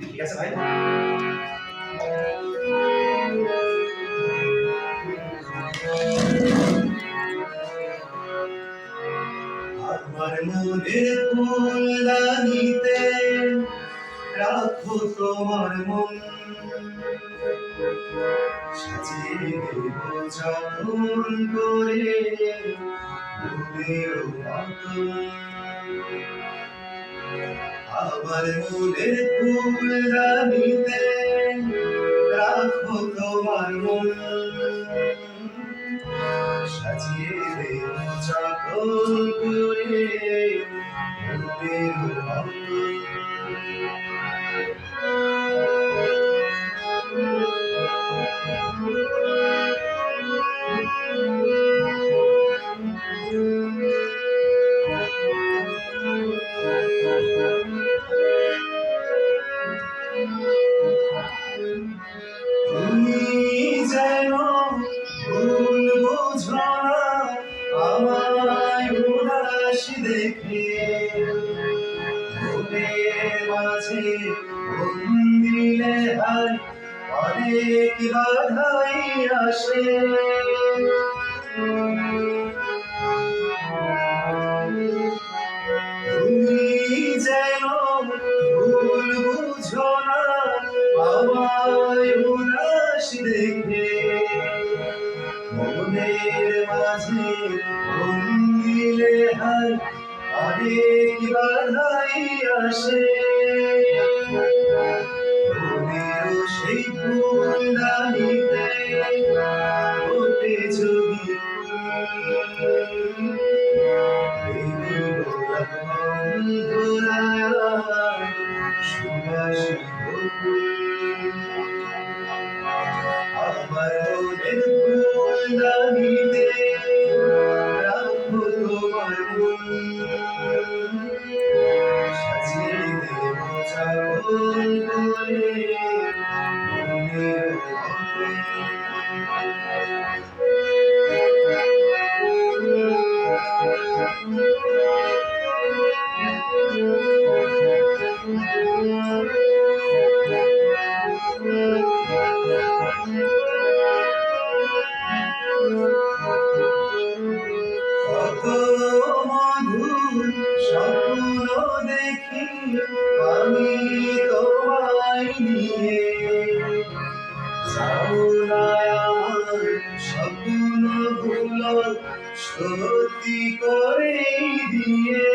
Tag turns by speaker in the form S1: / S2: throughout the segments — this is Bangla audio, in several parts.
S1: ঠিক আছে ভাই? আমার মনের তোমার মন। সাজিয়ে দেব আমার মনের ফুলদানিতে রাখো তোমার মন। সাজিয়ে দেব চাকর করে দেখে মাঝে দিলে হায় অনেক বাধাই আসে। মনের মাঝে দিলে হায় অনেক বাধাই আসে। মনের সেই ফুলদানিতে ওঠে যদি আমার ফুলদানিতে রাখো তোমার সাজিয়ে দেব চাকর করে মনের আমি তোমায় নিয়ে আমার স্বপ্নগুলো সত্যি করে দিয়ে।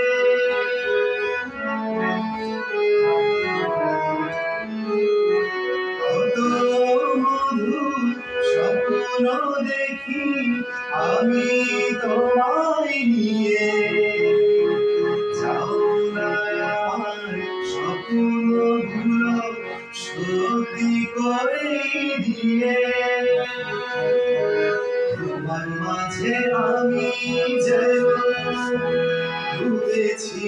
S1: স্বপ্ন দেখি আমি করে দিয়ে। তোমার মাঝে আমি যেন ঘুরেছি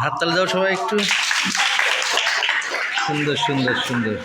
S2: হাততালি দাও সবাই একটু। সুন্দর সুন্দর সুন্দর।